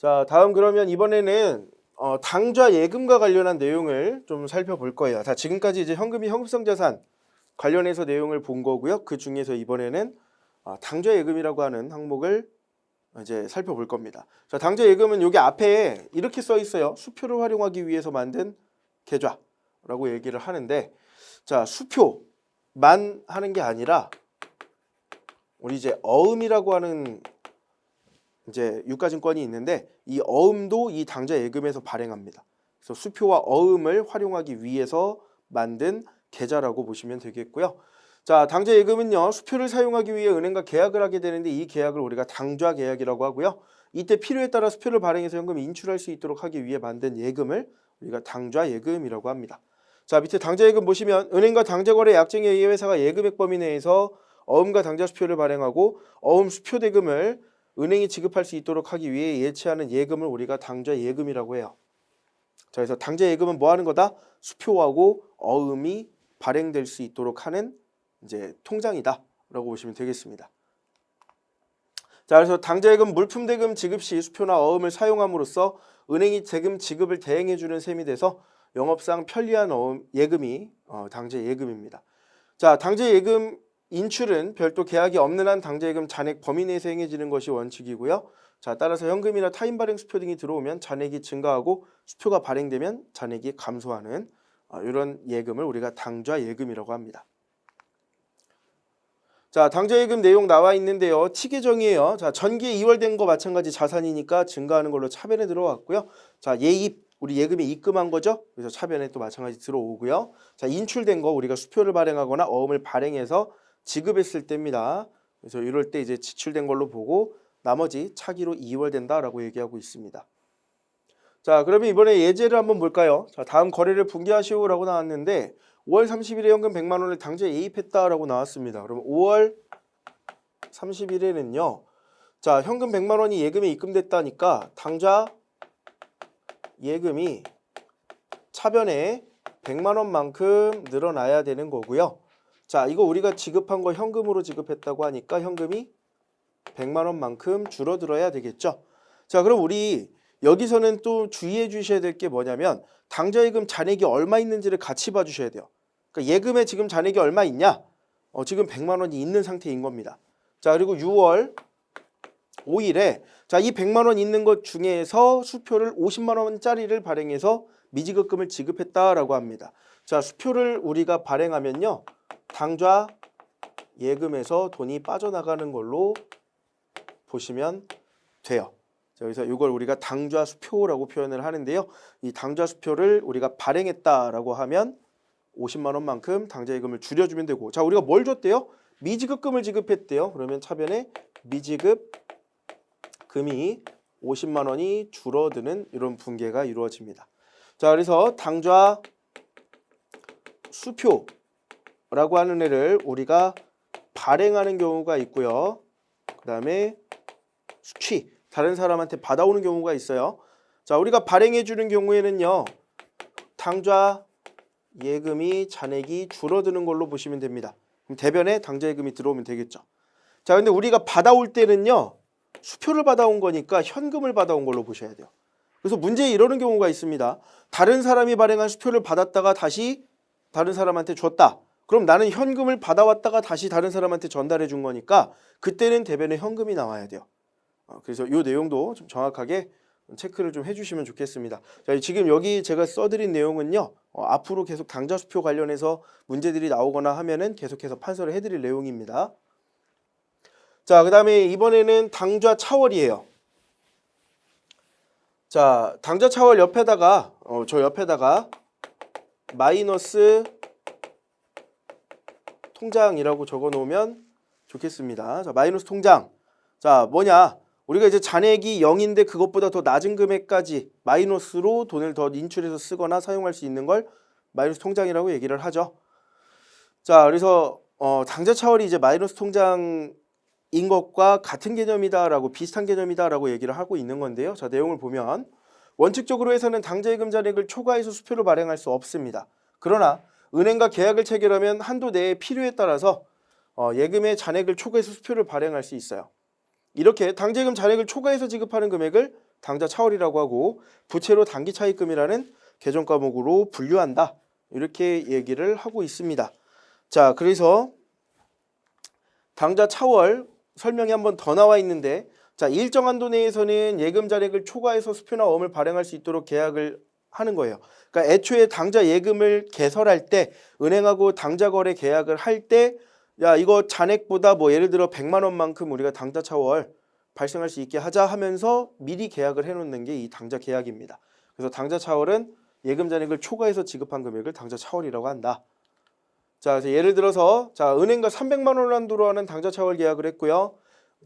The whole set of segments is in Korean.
자, 다음 그러면 이번에는 어, 당좌 예금과 관련한 내용을 좀 살펴볼 거예요. 자, 지금까지 이제 현금이 현금성 자산 관련해서 내용을 본 거고요. 그 중에서 이번에는 아, 당좌 예금이라고 하는 항목을 이제 살펴볼 겁니다. 자, 당좌 예금은 여기 앞에 이렇게 써 있어요. 수표를 활용하기 위해서 만든 계좌라고 얘기를 하는데 자, 수표만 하는 게 아니라 우리 이제 어음이라고 하는 이제 유가증권이 있는데 이 어음도 이 당좌 예금에서 발행합니다. 그래서 수표와 어음을 활용하기 위해서 만든 계좌라고 보시면 되겠고요. 자, 당좌 예금은요. 수표를 사용하기 위해 은행과 계약을 하게 되는데 이 계약을 우리가 당좌 계약이라고 하고요. 이때 필요에 따라 수표를 발행해서 현금을 인출할 수 있도록 하기 위해 만든 예금을 우리가 당좌 예금이라고 합니다. 자, 밑에 당좌 예금 보시면 은행과 당좌 거래 약정에 의해 회사가 예금액 범위 내에서 어음과 당좌 수표를 발행하고 어음 수표 대금을 은행이 지급할 수 있도록 하기 위해 예치하는 예금을 우리가 당좌 예금이라고 해요. 자, 그래서 당좌 예금은 뭐 하는 거다? 수표하고 어음이 발행될 수 있도록 하는 이제 통장이다라고 보시면 되겠습니다. 자, 그래서 당좌 예금 물품 대금 지급 시 수표나 어음을 사용함으로써 은행이 대금 지급을 대행해 주는 셈이 돼서 영업상 편리한 어음 예금이 어, 당좌 예금입니다. 자, 당좌 예금 인출은 별도 계약이 없는 한 당좌예금 잔액 범위 내에서 행해지는 것이 원칙이고요. 자, 따라서 현금이나 타인 발행 수표 등이 들어오면 잔액이 증가하고 수표가 발행되면 잔액이 감소하는 아, 이런 예금을 우리가 당좌 예금이라고 합니다. 자, 당좌 예금 내용 나와 있는데요. 티계정이에요. 자, 전기에 이월된 거 마찬가지 자산이니까 증가하는 걸로 차변에 들어왔고요. 자, 예입 우리 예금에 입금한 거죠. 그래서 차변에 또 마찬가지 들어오고요. 자, 인출된 거 우리가 수표를 발행하거나 어음을 발행해서 지급했을 때입니다. 그래서 이럴 때 이제 지출된 걸로 보고 나머지 차기로 이월된다라고 얘기하고 있습니다. 자, 그러면 이번에 예제를 한번 볼까요? 자, 다음 거래를 분기하시오라고 나왔는데 5월 30일에 현금 100만 원을 당좌에 예입했다라고 나왔습니다. 그럼 5월 30일에는요. 자, 현금 100만 원이 예금에 입금됐다니까 당좌 예금이 차변에 100만 원만큼 늘어나야 되는 거고요. 자, 이거 우리가 지급한 거 현금으로 지급했다고 하니까 현금이 100만 원만큼 줄어들어야 되겠죠. 자, 그럼 우리 여기서는 또 주의해 주셔야 될 게 뭐냐면 당좌예금 잔액이 얼마 있는지를 같이 봐 주셔야 돼요. 그러니까 예금에 지금 잔액이 얼마 있냐? 어, 지금 100만 원이 있는 상태인 겁니다. 자, 그리고 6월 5일에 자, 이 100만 원 있는 것 중에서 수표를 50만 원짜리를 발행해서 미지급금을 지급했다라고 합니다. 자, 수표를 우리가 발행하면요. 당좌 예금에서 돈이 빠져나가는 걸로 보시면 돼요. 자, 여기서 이걸 우리가 당좌 수표라고 표현을 하는데요. 이 당좌 수표를 우리가 발행했다라고 하면 50만 원만큼 당좌 예금을 줄여주면 되고 자 우리가 뭘 줬대요? 미지급금을 지급했대요. 그러면 차변에 미지급 금이 50만 원이 줄어드는 이런 분계가 이루어집니다. 자 그래서 당좌 수표 라고 하는 애를 우리가 발행하는 경우가 있고요. 그 다음에 수취 다른 사람한테 받아오는 경우가 있어요. 자 우리가 발행해 주는 경우에는요. 당좌 예금이 잔액이 줄어드는 걸로 보시면 됩니다. 그럼 대변에 당좌 예금이 들어오면 되겠죠. 자, 근데 우리가 받아올 때는요. 수표를 받아온 거니까 현금을 받아온 걸로 보셔야 돼요. 그래서 문제에 이러는 경우가 있습니다. 다른 사람이 발행한 수표를 받았다가 다시 다른 사람한테 줬다. 그럼 나는 현금을 받아왔다가 다시 다른 사람한테 전달해 준 거니까 그때는 대변에 현금이 나와야 돼요. 어, 그래서 이 내용도 좀 정확하게 체크를 좀 해주시면 좋겠습니다. 자, 지금 여기 제가 써드린 내용은요. 어, 앞으로 계속 당좌 수표 관련해서 문제들이 나오거나 하면은 계속해서 판서를 해드릴 내용입니다. 자, 그 다음에 이번에는 당좌 차월이에요. 자, 당좌 차월 옆에다가 어, 저 옆에다가 마이너스 통장이라고 적어 놓으면 좋겠습니다. 자, 마이너스 통장. 자, 뭐냐? 우리가 이제 잔액이 0인데 그것보다 더 낮은 금액까지 마이너스로 돈을 더 인출해서 쓰거나 사용할 수 있는 걸 마이너스 통장이라고 얘기를 하죠. 자, 그래서 어, 당좌 차월이 이제 마이너스 통장인 것과 같은 개념이다라고 비슷한 개념이다라고 얘기를 하고 있는 건데요. 자, 내용을 보면 원칙적으로 해서는 당좌예금 잔액을 초과해서 수표로 발행할 수 없습니다. 그러나 은행과 계약을 체결하면 한도 내에 필요에 따라서 어, 예금의 잔액을 초과해서 수표를 발행할 수 있어요. 이렇게 당재금 잔액을 초과해서 지급하는 금액을 당좌 차월이라고 하고 부채로 단기 차입금이라는 계정 과목으로 분류한다. 이렇게 얘기를 하고 있습니다. 자, 그래서 당좌 차월 설명이 한 번 더 나와 있는데 자, 일정 한도 내에서는 예금 잔액을 초과해서 수표나 어음을 발행할 수 있도록 계약을 하는 거예요. 그러니까 애초에 당좌 예금을 개설할 때 은행하고 당좌 거래 계약을 할 때 야, 이거 잔액보다 뭐 예를 들어 100만 원만큼 우리가 당좌 차월 발생할 수 있게 하자 하면서 미리 계약을 해 놓는 게 이 당좌 계약입니다. 그래서 당좌 차월은 예금 잔액을 초과해서 지급한 금액을 당좌 차월이라고 한다. 자, 그래서 예를 들어서 자, 은행과 300만 원 한도로 하는 당좌 차월 계약을 했고요.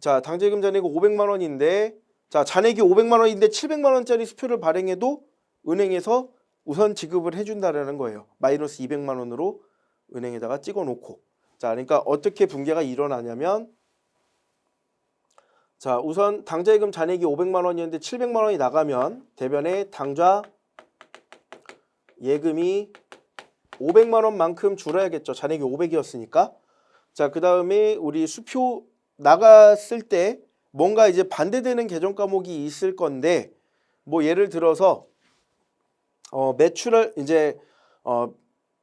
자, 당좌 예금 잔액이 500만 원인데 자, 잔액이 500만 원인데 700만 원짜리 수표를 발행해도 은행에서 우선 지급을 해 준다라는 거예요. 마이너스 200만 원으로 은행에다가 찍어 놓고. 자, 그러니까 어떻게 붕괴가 일어나냐면 자, 우선 당좌예금 잔액이 500만 원이었는데 700만 원이 나가면 대변에 당좌 예금이 500만 원만큼 줄어야겠죠. 잔액이 500이었으니까. 자, 그 다음에 우리 수표 나갔을 때 뭔가 이제 반대되는 계정 과목이 있을 건데 뭐 예를 들어서 어 매출을 이제 어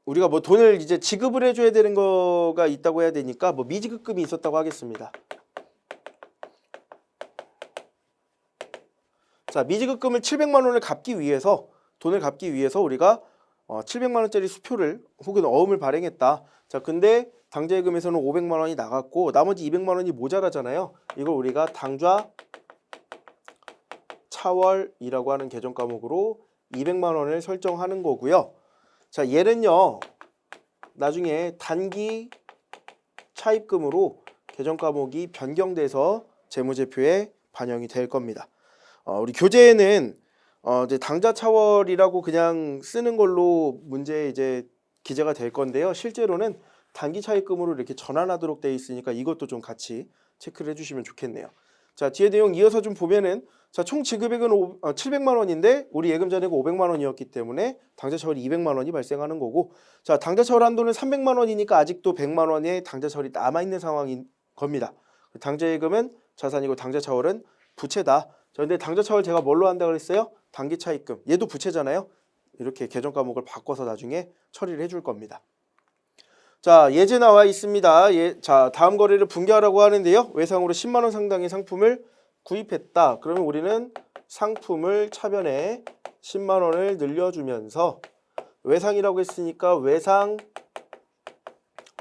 우리가 뭐 돈을 이제 지급을 해줘야 되는 거가 있다고 해야 되니까 뭐 미지급금이 있었다고 하겠습니다. 자 미지급금을 700만 원을 갚기 위해서 돈을 갚기 위해서 우리가 어 700만 원짜리 수표를 혹은 어음을 발행했다. 자 근데 당좌예금에서는 500만 원이 나갔고 나머지 200만 원이 모자라잖아요. 이걸 우리가 당좌 차월이라고 하는 계정 과목으로 200만 원을 설정하는 거고요. 자, 얘는요. 나중에 단기 차입금으로 계정 과목이 변경돼서 재무제표에 반영이 될 겁니다. 어, 우리 교재에는 어, 이제 당좌 차월이라고 그냥 쓰는 걸로 문제 이제 기재가 될 건데요. 실제로는 단기 차입금으로 이렇게 전환하도록 되어 있으니까 이것도 좀 같이 체크를 해주시면 좋겠네요. 자 뒤에 내용 이어서 좀 보면은 자 총 지급액은 오- 어, 700만 원인데 우리 예금 잔액은 500만 원이었기 때문에 당좌 차월이 200만 원이 발생하는 거고 자 당좌 차월 한도는 300만 원이니까 아직도 100만 원의 당좌 차월이 남아 있는 상황인 겁니다. 당좌 예금은 자산이고 당좌 차월은 부채다. 자 근데 당좌 차월 제가 뭘로 한다 그랬어요? 단기 차입금. 얘도 부채잖아요. 이렇게 계정 과목을 바꿔서 나중에 처리를 해줄 겁니다. 자 예제 나와 있습니다. 예, 자 다음 거래를 붕괴하라고 하는데요. 외상으로 10만 원 상당의 상품을 구입했다. 그러면 우리는 상품을 차변에 10만 원을 늘려주면서 외상이라고 했으니까 외상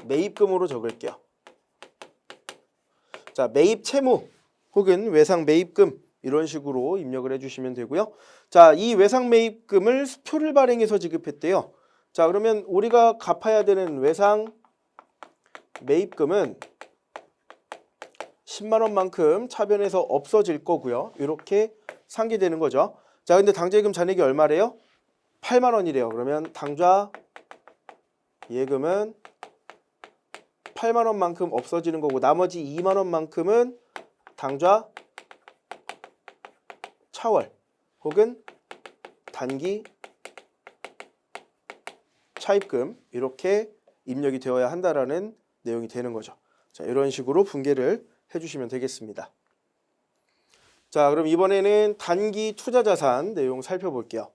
매입금으로 적을게요. 자 매입 채무 혹은 외상 매입금 이런 식으로 입력을 해주시면 되고요. 자 이 외상 매입금을 수표를 발행해서 지급했대요. 자 그러면 우리가 갚아야 되는 외상 매입금은 10만 원만큼 차변에서 없어질 거고요. 이렇게 상기되는 거죠. 자 근데 당좌예금 잔액이 얼마래요? 8만 원이래요. 그러면 당좌 예금은 8만 원만큼 없어지는 거고 나머지 2만 원만큼은 당좌 차월 혹은 단기 차입금 이렇게 입력이 되어야 한다라는 내용이 되는 거죠. 자, 이런 식으로 분개를 해주시면 되겠습니다. 자, 그럼 이번에는 단기 투자 자산 내용 살펴볼게요.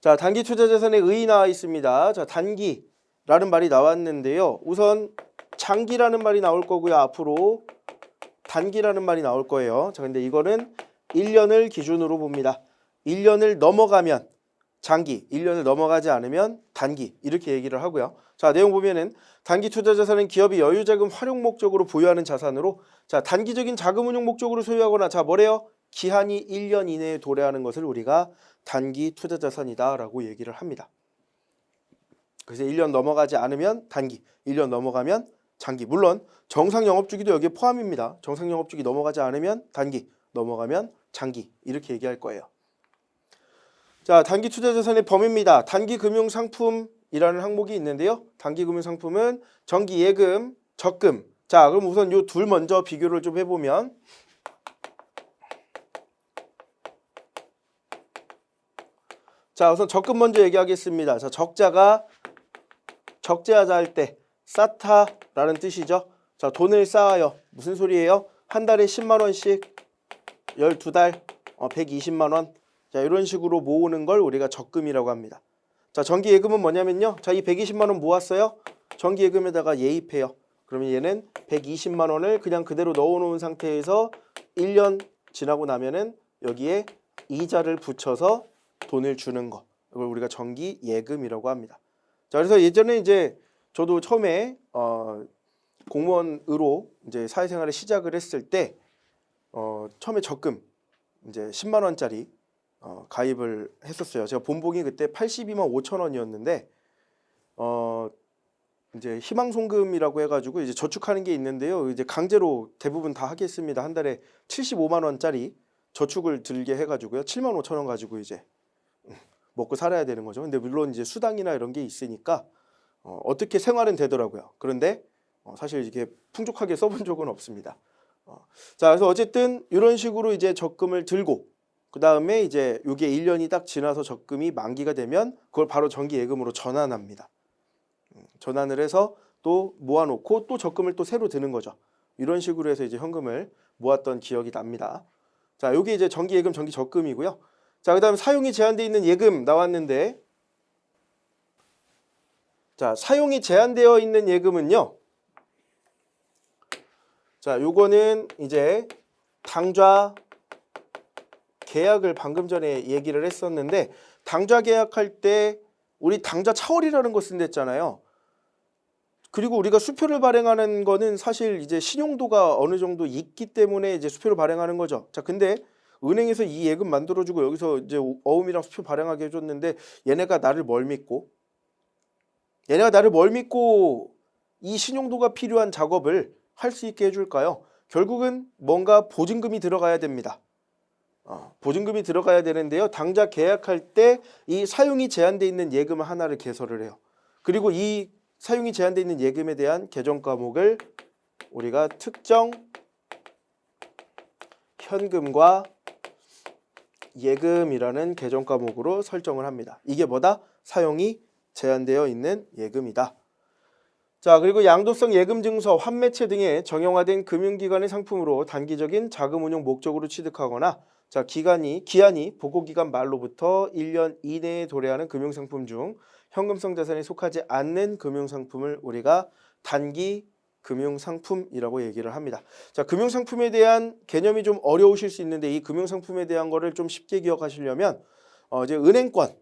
자, 단기 투자 자산의 의 나와 있습니다. 자, 단기라는 말이 나왔는데요. 우선 장기라는 말이 나올 거고요. 앞으로 단기라는 말이 나올 거예요. 자, 근데 이거는 1년을 기준으로 봅니다. 1년을 넘어가면 장기, 1년을 넘어가지 않으면 단기 이렇게 얘기를 하고요. 자, 내용 보면은 단기 투자 자산은 기업이 여유 자금 활용 목적으로 보유하는 자산으로 자, 단기적인 자금 운용 목적으로 소유하거나 자, 뭐래요? 기한이 1년 이내에 도래하는 것을 우리가 단기 투자 자산이다라고 얘기를 합니다. 그래서 1년 넘어가지 않으면 단기, 1년 넘어가면 장기. 물론 정상 영업 주기도 여기에 포함입니다. 정상 영업 주기 넘어가지 않으면 단기, 넘어가면 장기 이렇게 얘기할 거예요. 자, 단기 투자 자산의 범위입니다. 단기 금융 상품이라는 항목이 있는데요. 단기 금융 상품은 정기 예금, 적금. 자, 그럼 우선 요 둘 먼저 비교를 좀 해보면 자, 우선 적금 먼저 얘기하겠습니다. 자, 적자가 적재하자 할 때 쌓다라는 뜻이죠. 자, 돈을 쌓아요. 무슨 소리예요? 한 달에 10만 원씩 12달 어, 120만 원. 자, 이런 식으로 모으는 걸 우리가 적금이라고 합니다. 자, 정기 예금은 뭐냐면요. 자, 이 120만 원 모았어요. 정기 예금에다가 예입해요. 그러면 얘는 120만 원을 그냥 그대로 넣어 놓은 상태에서 1년 지나고 나면은 여기에 이자를 붙여서 돈을 주는 거. 이걸 우리가 정기 예금이라고 합니다. 자, 그래서 예전에 이제 저도 처음에 어 공무원으로 이제 사회생활을 시작을 했을 때 어, 처음에 적금 이제 10만 원짜리 어, 가입을 했었어요. 제가 본봉이 그때 82만 5천 원이었는데 어 이제 희망송금이라고 해가지고 이제 저축하는 게 있는데요. 이제 강제로 대부분 다 하겠습니다. 한 달에 75만 원짜리 저축을 들게 해가지고요. 7만 5천 원 가지고 이제 먹고 살아야 되는 거죠. 근데 물론 이제 수당이나 이런 게 있으니까 어, 어떻게 생활은 되더라고요. 그런데 어, 사실 이게 풍족하게 써본 적은 없습니다. 어, 자, 그래서 어쨌든 이런 식으로 이제 적금을 들고 그 다음에 이제 이게 1년이 딱 지나서 적금이 만기가 되면 그걸 바로 정기 예금으로 전환합니다. 음, 전환을 해서 또 모아놓고 또 적금을 또 새로 드는 거죠. 이런 식으로 해서 이제 현금을 모았던 기억이 납니다. 자, 여기 이제 정기 예금, 정기 적금이고요. 자, 그 다음 사용이 제한돼 있는 예금 나왔는데 자, 사용이 제한되어 있는 예금은요. 자, 요거는 이제 당좌 계약을 방금 전에 얘기를 했었는데 당좌 계약할 때 우리 당좌 차월이라는 거 쓴댔잖아요. 그리고 우리가 수표를 발행하는 거는 사실 이제 신용도가 어느 정도 있기 때문에 이제 수표를 발행하는 거죠. 자, 근데 은행에서 이 예금 만들어주고 여기서 이제 어음이랑 수표 발행하게 해줬는데 얘네가 나를 뭘 믿고 얘네가 나를 뭘 믿고 이 신용도가 필요한 작업을 할 수 있게 해줄까요? 결국은 뭔가 보증금이 들어가야 됩니다. 어, 보증금이 들어가야 되는데요. 당자 계약할 때 이 사용이 제한돼 있는 예금 하나를 개설을 해요. 그리고 이 사용이 제한돼 있는 예금에 대한 개정 과목을 우리가 특정 현금과 예금이라는 개정 과목으로 설정을 합니다. 이게 뭐다? 사용이 제한되어 있는 예금이다. 자, 그리고 양도성 예금 증서, 환매체 등의 정형화된 금융기관의 상품으로 단기적인 자금 운용 목적으로 취득하거나 자, 기간이 기한이 보고 기간 말로부터 1년 이내에 도래하는 금융 상품 중 현금성 자산에 속하지 않는 금융 상품을 우리가 단기 금융 상품이라고 얘기를 합니다. 자, 금융 상품에 대한 개념이 좀 어려우실 수 있는데 이 금융 상품에 대한 거를 좀 쉽게 기억하시려면 어 이제 은행권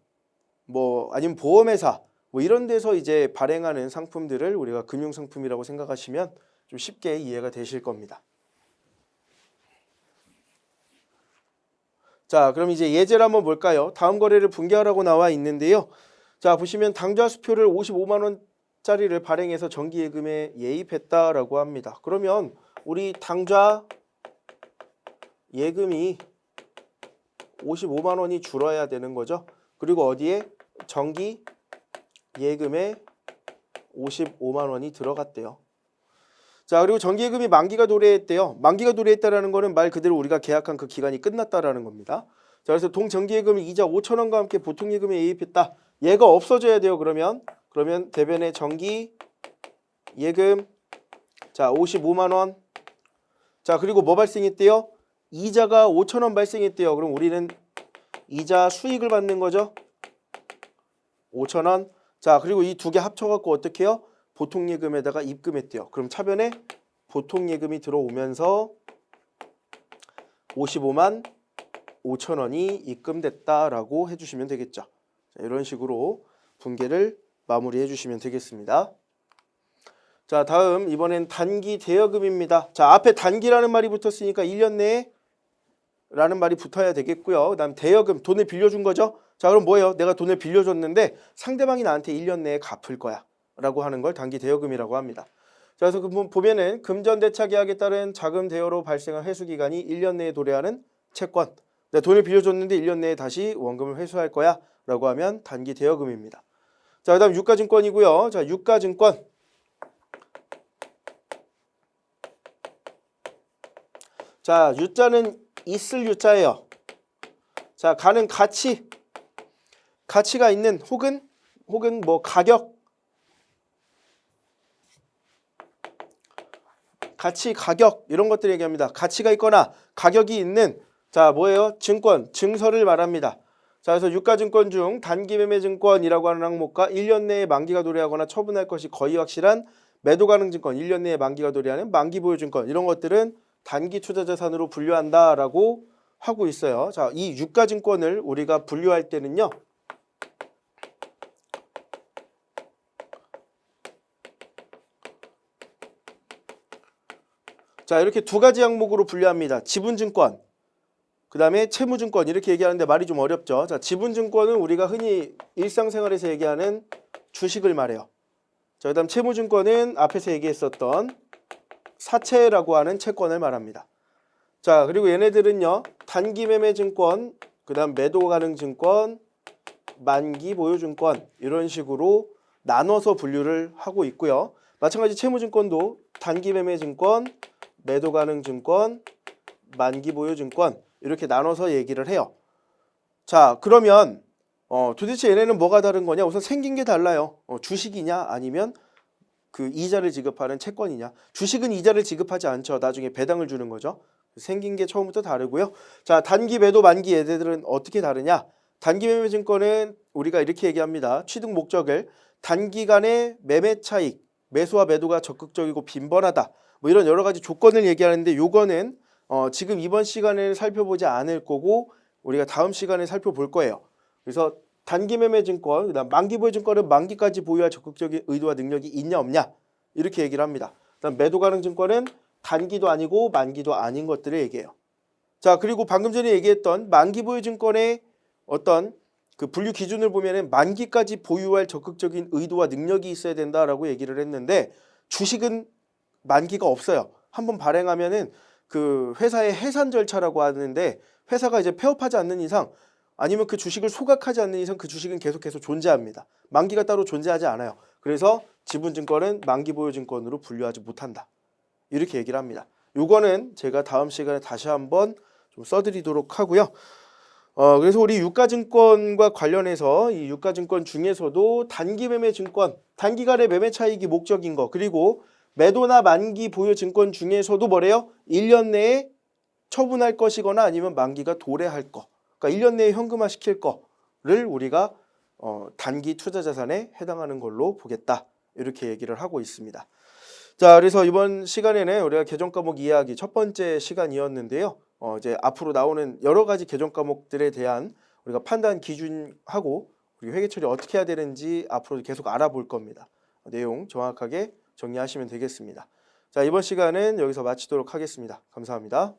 뭐 아니면 보험회사 뭐 이런 데서 이제 발행하는 상품들을 우리가 금융 상품이라고 생각하시면 좀 쉽게 이해가 되실 겁니다. 자, 그럼 이제 예제를 한번 볼까요? 다음 거래를 분개하라고 나와 있는데요. 자, 보시면 당좌 수표를 55만 원짜리를 발행해서 정기 예금에 예입했다라고 합니다. 그러면 우리 당좌 예금이 55만 원이 줄어야 되는 거죠. 그리고 어디에 정기 예금에 55만 원이 들어갔대요. 자, 그리고 정기예금이 만기가 도래했대요. 만기가 도래했다라는 거는 말 그대로 우리가 계약한 그 기간이 끝났다라는 겁니다. 자, 그래서 동정기예금이 이자 5천 원과 함께 보통 예금에 예입했다. 얘가 없어져야 돼요. 그러면 그러면 대변의 정기 예금 자, 55만 원. 자, 그리고 뭐 발생했대요? 이자가 5천 원 발생했대요. 그럼 우리는 이자 수익을 받는 거죠. 5천 원. 자, 그리고 이 두 개 합쳐 갖고 어떻게 해요? 보통 예금에다가 입금했대요. 그럼 차변에 보통 예금이 들어오면서 55만 5천 원이 입금됐다라고 해주시면 되겠죠. 자, 이런 식으로 분계를 마무리해 주시면 되겠습니다. 자, 다음 이번엔 단기 대여금입니다. 자, 앞에 단기라는 말이 붙었으니까 1년 내에 라는 말이 붙어야 되겠고요. 그 다음 대여금 돈을 빌려준 거죠. 자, 그럼 뭐예요? 내가 돈을 빌려줬는데 상대방이 나한테 1년 내에 갚을 거야. 라고 하는 걸 단기 대여금이라고 합니다. 자, 그래서 그 보면은 금전대차 계약에 따른 자금 대여로 발생한 회수 기간이 1년 내에 도래하는 채권. 내가 돈을 빌려줬는데 1년 내에 다시 원금을 회수할 거야. 라고 하면 단기 대여금입니다. 자, 그 다음 유가증권이고요. 자, 유가증권. 자, 유자는 있을 유자예요. 자, 가는 가치. 가치가 있는 혹은 혹은 뭐 가격 가치, 가격 이런 것들 얘기합니다. 가치가 있거나 가격이 있는 자, 뭐예요? 증권, 증서를 말합니다. 자, 그래서 유가증권 중 단기매매증권이라고 하는 항목과 1년 내에 만기가 도래하거나 처분할 것이 거의 확실한 매도 가능 증권, 1년 내에 만기가 도래하는 만기 보유 증권 이런 것들은 단기 투자 자산으로 분류한다라고 하고 있어요. 자, 이 유가증권을 우리가 분류할 때는요. 자, 이렇게 두 가지 항목으로 분류합니다. 지분증권, 그 다음에 채무증권 이렇게 얘기하는데 말이 좀 어렵죠. 자, 지분증권은 우리가 흔히 일상생활에서 얘기하는 주식을 말해요. 자, 그 다음 채무증권은 앞에서 얘기했었던 사채라고 하는 채권을 말합니다. 자, 그리고 얘네들은요, 단기매매증권, 그 다음 매도 가능 증권, 만기 보유증권 이런 식으로 나눠서 분류를 하고 있고요. 마찬가지 채무증권도 단기매매증권, 매도 가능 증권, 만기 보유 증권 이렇게 나눠서 얘기를 해요. 자, 그러면 어, 도대체 얘네는 뭐가 다른 거냐? 우선 생긴 게 달라요. 어, 주식이냐 아니면 그 이자를 지급하는 채권이냐? 주식은 이자를 지급하지 않죠. 나중에 배당을 주는 거죠. 생긴 게 처음부터 다르고요. 자, 단기 매도 만기 얘네들은 어떻게 다르냐? 단기 매매 증권은 우리가 이렇게 얘기합니다. 취득 목적을 단기간의 매매 차익, 매수와 매도가 적극적이고 빈번하다. 뭐 이런 여러 가지 조건을 얘기하는데 요거는 어, 지금 이번 시간에 살펴보지 않을 거고 우리가 다음 시간에 살펴볼 거예요. 그래서 단기 매매 증권, 그다음 만기 보유 증권은 만기까지 보유할 적극적인 의도와 능력이 있냐 없냐 이렇게 얘기를 합니다. 그다음 매도 가능 증권은 단기도 아니고 만기도 아닌 것들을 얘기해요. 자 그리고 방금 전에 얘기했던 만기 보유 증권의 어떤 그 분류 기준을 보면은 만기까지 보유할 적극적인 의도와 능력이 있어야 된다라고 얘기를 했는데 주식은 만기가 없어요. 한번 발행하면은 그 회사의 해산 절차라고 하는데 회사가 이제 폐업하지 않는 이상 아니면 그 주식을 소각하지 않는 이상 그 주식은 계속해서 존재합니다. 만기가 따로 존재하지 않아요. 그래서 지분증권은 만기 보유증권으로 분류하지 못한다. 이렇게 얘기를 합니다. 요거는 제가 다음 시간에 다시 한번 좀 써드리도록 하고요. 어, 그래서 우리 유가증권과 관련해서 이 유가증권 중에서도 단기 매매 증권, 단기간의 매매 차익이 목적인 거, 그리고 매도나 만기 보유 증권 중에서도 뭐래요? 1년 내에 처분할 것이거나 아니면 만기가 도래할 거. 그러니까 1년 내에 현금화 시킬 거를 우리가 어, 단기 투자 자산에 해당하는 걸로 보겠다. 이렇게 얘기를 하고 있습니다. 자, 그래서 이번 시간에는 우리가 개정 과목 이해하기 첫 번째 시간이었는데요. 어, 이제 앞으로 나오는 여러 가지 개정 과목들에 대한 우리가 판단 기준하고 우리 회계 처리 어떻게 해야 되는지 앞으로 계속 알아볼 겁니다. 내용 정확하게 정리하시면 되겠습니다. 자, 이번 시간은 여기서 마치도록 하겠습니다. 감사합니다.